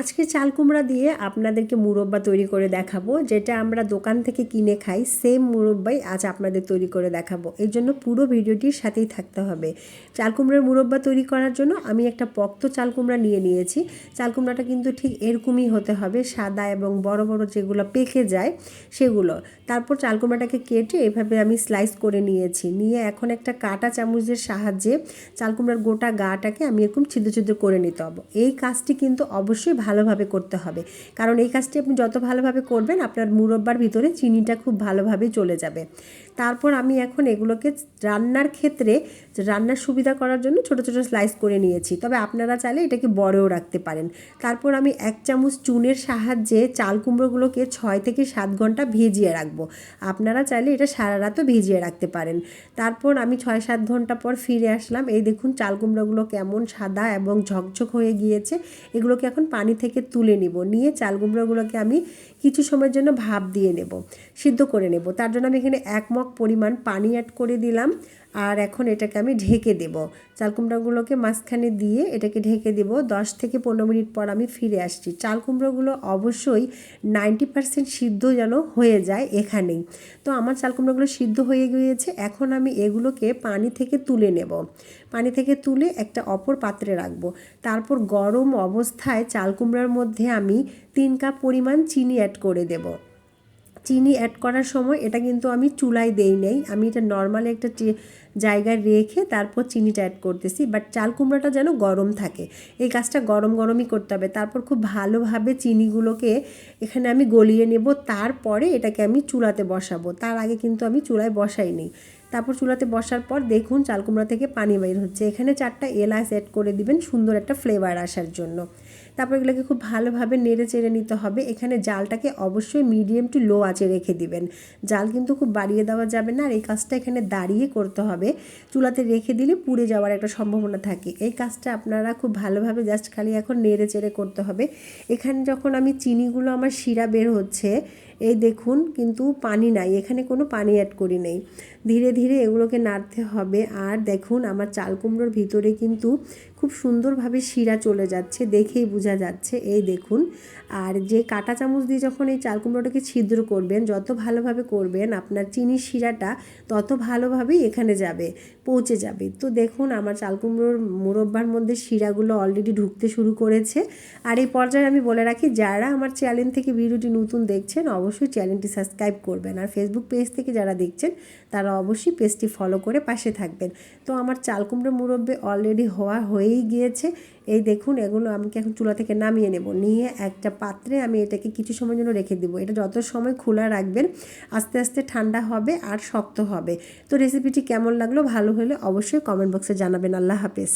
আজকে চাল কুমড়া দিয়ে আপনাদেরকে মুরব্বা তৈরি করে দেখাবো, যেটা আমরা দোকান থেকে কিনে খাই সেম মুরব্বাই আজ আপনাদের তৈরি করে দেখাবো। এই জন্য পুরো ভিডিওটির সাথেই থাকতে হবে। চাল কুমড়ার মুরব্বা তৈরি করার জন্য আমি একটা পক্ত চাল কুমড়া নিয়ে নিয়েছি। চাল কুমড়াটা কিন্তু ঠিক এরকমই হতে হবে, সাদা এবং বড় বড় যেগুলো পেকে যায় সেগুলো। তারপর চাল কুমড়াটাকে কেটে এভাবে আমি স্লাইস করে নিয়েছি। নিয়ে এখন একটা কাটা চামচের সাহায্যে চাল কুমড়ার গোটা গাটাকে আমি এরকম ছিদ্র ছিদ্র করে নিতে হবে। এই কাজটি কিন্তু অবশ্যই ভালোভাবে করতে হবে। কারণ এই কাজটি আপনি যত ভালোভাবে করবেন, আপনার মুরব্বার ভিতরে চিনিটা খুব ভালোভাবে চলে যাবে। তারপর আমি এখন এগুলোকে রান্নার ক্ষেত্রে রান্নার সুবিধা করার জন্য ছোটো ছোটো স্লাইস করে নিয়েছি। তবে আপনারা চাইলে এটাকে বড়েও রাখতে পারেন। তারপর আমি এক চামচ চুনের সাহায্যে চাল কুমড়োগুলোকে ছয় থেকে সাত ঘণ্টা ভেজিয়ে রাখব। আপনারা চাইলে এটা সারা রাতও ভিজিয়ে রাখতে পারেন। তারপর আমি ছয়, সাত ঘণ্টা পর ফিরে আসলাম। এই দেখুন, চাল কুমড়োগুলো কেমন সাদা এবং ঝকঝক হয়ে গিয়েছে। এগুলোকে এখন পানি থেকে তুলে নিব। নিয়ে চাল কুমড়োগুলোকে আমি কিছু সময়ের জন্য ভাপ দিয়ে নেব, সিদ্ধ করে নেব। তার জন্য আমি এখানে এক মগ পরিমাণ পানি অ্যাড করে দিলাম আর এখন এটাকে আমি ঢেকে দেব। চাল কুমড়োগুলোকে মাঝখানে দিয়ে এটাকে ঢেকে দেব। দশ থেকে পনেরো মিনিট পর আমি ফিরে আসছি। চাল কুমড়োগুলো অবশ্যই নাইনটি পার্সেন্ট সিদ্ধ যেন হয়ে যায় এখানেই। তো আমার চাল কুমড়োগুলো সিদ্ধ হয়ে গিয়েছে। এখন আমি এগুলোকে পানি থেকে তুলে নেব। পানি থেকে তুলে একটা অপর পাত্রে রাখব। তারপর গরম অবস্থায় চাল কুমড়ার মধ্যে আমি তিন কাপ পরিমাণ চিনি অ্যাড করে দেবো। চিনি অ্যাড করার সময় এটা কিন্তু আমি চুলায় দেই নেই। আমি এটা নর্মাল একটা জায়গায় রেখে তারপর চিনিটা অ্যাড করতেছি। বাট চাল কুমড়াটা যেন গরম থাকে। এই কাজটা গরম গরমই করতে হবে। তারপর খুব ভালোভাবে চিনিগুলোকে এখানে আমি গলিয়ে নেব। তারপরে এটাকে আমি চুলাতে বসাবো। তার আগে কিন্তু আমি চুলায় বসাই নিই। তারপর চুলাতে বসার পর দেখুন চাল কুমড়া থেকে পানি বের হচ্ছে। এখানে চারটা এলাচ অ্যাড করে দিবেন। সুন্দর একটা ফ্লেভার আসার জন্য। তারপর এগুলোকে খুব ভালোভাবে নেড়ে চেড়ে নিতে হবে। এখানে জালটাকে অবশ্যই মিডিয়াম টু লো আঁচে রেখে দিবেন। জাল কিন্তু খুব বাড়িয়ে দেওয়া যাবে না আর এই কাজটা এখানে দাঁড়িয়ে করতে হবে। চুলাতে রেখে দিলে পুড়ে যাওয়ার একটা সম্ভাবনা থাকে। এই কাজটা আপনারা খুব ভালোভাবে জাস্ট খালি এখন নেড়ে চেড়ে করতে হবে। এখানে যখন আমি চিনিগুলো আমার শিরা বের হচ্ছে, এই দেখুন কিন্তু পানি নাই। এখানে কোনো পানি অ্যাড করি নেই। ধীরে ধীরে এগুলোকে নাড়তে হবে। আর দেখুন আমার চাল কুমড়োর ভিতরে কিন্তু খুব সুন্দরভাবে শিরা চলে যাচ্ছে। দেখেই বোঝা যাচ্ছে, এই দেখুন। আর যে কাটা চামচ দিয়ে যখন এই চাল কুমড়োটাকে ছিদ্র করবেন, যত ভালোভাবে করবেন, আপনার চিনির শিরাটা তত ভালোভাবেই এখানে যাবে, পৌঁছে যাবে। তো দেখুন, আমার চাল কুমড়োর মুরব্বার মধ্যে শিরাগুলো অলরেডি ঢুকতে শুরু করেছে। আর এই পর্যায়ে আমি বলে রাখি, যারা আমার চ্যানেল থেকে ভিডিওটি নতুন দেখছেন, অবশ্যই চ্যানেলটি সাবস্ক্রাইব করবেন। আর ফেসবুক পেজ থেকে যারা দেখছেন, তারা অবশ্যই পেজটি ফলো করে পাশে থাকবেন। তো আমার চাল কুমড়ো মুরব্বে অলরেডি হওয়া হয়েই গিয়েছে। এই দেখুন, এগুলো আমাকে এখন চুলা থেকে নামিয়ে নেব। নিয়ে একটা পাত্রে আমি এটাকে কিছু সময়ের জন্য রেখে দেবো। এটা যত সময় খোলা রাখবেন, আস্তে আস্তে ঠান্ডা হবে আর শক্ত হবে। তো রেসিপিটি কেমন লাগল, ভালো হলে অবশ্যই কমেন্ট বক্সে জানাবেন। আল্লাহ হাফেজ।